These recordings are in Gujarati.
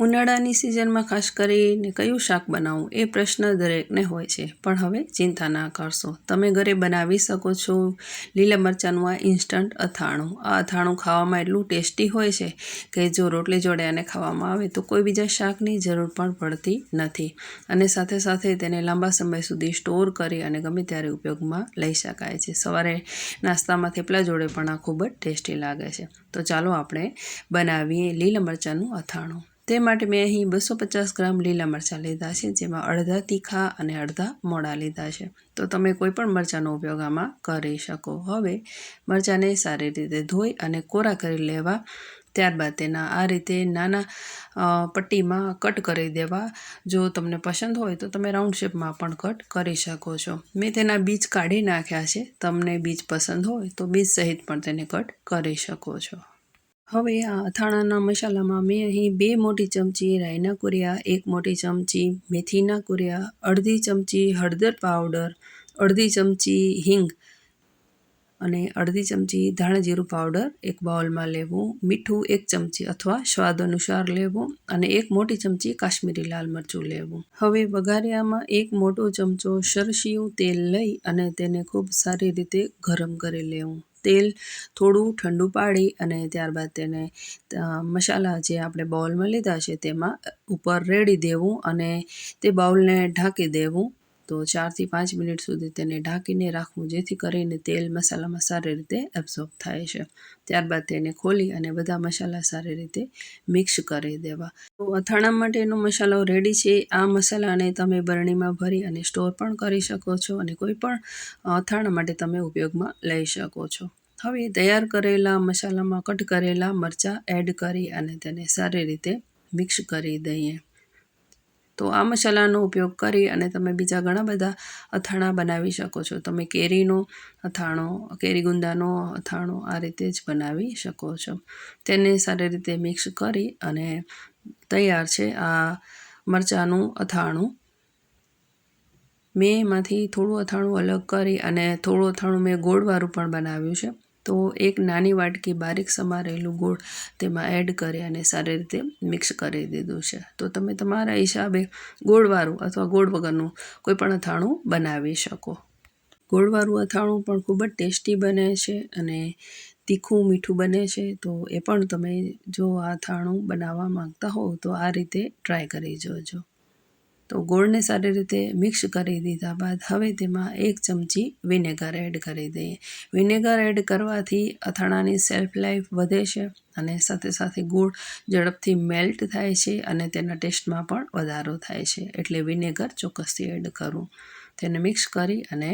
ઉનાળાની સિઝનમાં ખાસ કરીને કયું શાક બનાવવું એ પ્રશ્ન દરેકને હોય છે. પણ હવે ચિંતા ના કરશો. તમે ઘરે બનાવી શકો છો. લીલા મરચાંનું આ ઇન્સ્ટન્ટ અથાણું. આ અથાણું ખાવામાં એટલું ટેસ્ટી હોય છે કે જો રોટલી જોડે આને ખાવામાં આવે તો કોઈ બીજા શાકની જરૂર પણ પડતી નથી. અને સાથે સાથે તેને લાંબા સમય સુધી સ્ટોર કરી અને ગમે ત્યારે ઉપયોગમાં લઈ શકાય છે. સવારે નાસ્તામાં થેપલા જોડે પણ આ ખૂબ જ ટેસ્ટી લાગે છે. તો ચાલો આપણે બનાવીએ લીલા મરચાંનું અથાણું. તે માટે મેં અહીં બસો પચાસ ગ્રામ લીલા મરચાં લીધા છે, જેમાં અડધા તીખા અને અડધા મોડા લીધા છે. તો તમે કોઈ પણ મરચાંનો ઉપયોગ આમાં કરી શકો. હવે મરચાંને સારી રીતે ધોઈ અને કોરા કરી લેવા. ત્યારબાદ તેના આ રીતે નાના પટ્ટીમાં કટ કરી દેવા. જો તમને પસંદ હોય તો તમે રાઉન્ડ શેપમાં પણ કટ કરી શકો છો. મેં તેના બીજ કાઢી નાખ્યા છે. તમને બીજ પસંદ હોય તો બીજ સહિત પણ તેને કટ કરી શકો છો. હવે આ અથાણાના મસાલામાં મેં અહીં બે મોટી ચમચી રાઈના કુરિયા, એક મોટી ચમચી મેથીના કુર્યા, અડધી ચમચી હળદર પાવડર, અડધી ચમચી હિંગ અને અડધી ચમચી ધાણાજીરું પાવડર એક બાઉલમાં લેવું, મીઠું એક ચમચી અથવા સ્વાદ અનુસાર લેવું અને એક મોટી ચમચી કાશ્મીરી લાલ મરચું લેવું. હવે વઘારિયામાં એક મોટો ચમચો સરસિયું તેલ લઈ અને તેને ખૂબ સારી રીતે ગરમ કરી લેવું. તેલ થોડું ઠંડુ પાડી અને ત્યારબાદ તેને મસાલા જે આપણે બાઉલમાં લીધા છે તેમાં ઉપર રેડી દેવું અને તે બાઉલને ઢાંકી દેવું. તો ચારથી પાંચ મિનિટ સુધી તેને ઢાંકીને રાખવું, જેથી કરીને તેલ મસાલામાં સારી રીતે એબ્ઝોર્બ થાય છે. ત્યારબાદ તેને ખોલી અને બધા મસાલા સારી રીતે મિક્સ કરી દેવા. તો અથાણા માટેનો મસાલો રેડી છે. આ મસાલાને તમે બરણીમાં ભરી અને સ્ટોર પણ કરી શકો છો અને કોઈ પણ અથાણા માટે તમે ઉપયોગમાં લઈ શકો છો. હવે તૈયાર કરેલા મસાલામાં કટ કરેલા મરચાં એડ કરી અને તેને સારી રીતે મિક્સ કરી દઈએ. તો આ મસાલાનો ઉપયોગ કરી અને તમે બીજા ઘણા બધા અથાણાં બનાવી શકો છો. તમે કેરીનો અથાણો કેરી ગુંદાનો અથાણો આ રીતે જ બનાવી શકો છો. તેને સારી રીતે મિક્સ કરી અને તૈયાર છે આ મરચાંનું અથાણું. મેં એમાંથી થોડું અથાણું અલગ કરી અને થોડું અથાણું મેં ગોળવાળું પણ બનાવ્યું છે. તો એક નાની વાટકી બારીક સમારેલું ગોળ તેમાં એડ કરી અને સારી રીતે મિક્સ કરી દીધું છે. તો તમે તમારા હિસાબે ગોળવાળું અથવા ગોળ વગરનું કોઈ પણ અથાણું બનાવી શકો. ગોળવાળું અથાણું પણ ખૂબ જ ટેસ્ટી બને છે અને તીખું મીઠું બને છે. તો એ પણ તમે જો આ અથાણું બનાવવા માંગતા હો તો આ રીતે ટ્રાય કરી જોજો. તો ગોળને સારી રીતે મિક્સ કરી દીધા બાદ હવે તેમાં એક ચમચી વિનેગર એડ કરી દઈએ. વિનેગર એડ કરવાથી અથાણાની સેલ્ફ લાઈફ વધે છે અને સાથે સાથે ગોળ ઝડપથી મેલ્ટ થાય છે અને તેના ટેસ્ટમાં પણ વધારો થાય છે. એટલે વિનેગર ચોક્કસથી એડ કરવું તેને મિક્સ કરી અને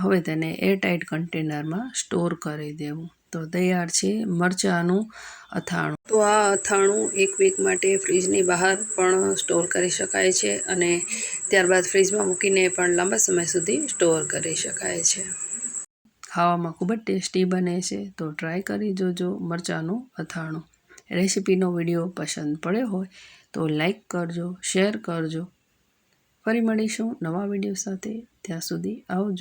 હવે તેને એરટાઇટ કન્ટેનરમાં સ્ટોર કરી દેવું. તો તૈયાર છે મરચાંનું અથાણું. તો આ અથાણું એક વીક માટે ફ્રીજની બહાર પણ સ્ટોર કરી શકાય છે અને ત્યારબાદ ફ્રીજમાં મૂકીને પણ લાંબા સમય સુધી સ્ટોર કરી શકાય છે. ખાવામાં ખૂબ જ ટેસ્ટી બને છે, તો ટ્રાય કરી જોજો મરચાંનું અથાણું. રેસીપીનો વીડિયો પસંદ પડ્યો હોય તો લાઈક કરજો શેર કરજો. ફરી મળીશું નવા વીડિયો સાથે, ત્યાં સુધી આવજો.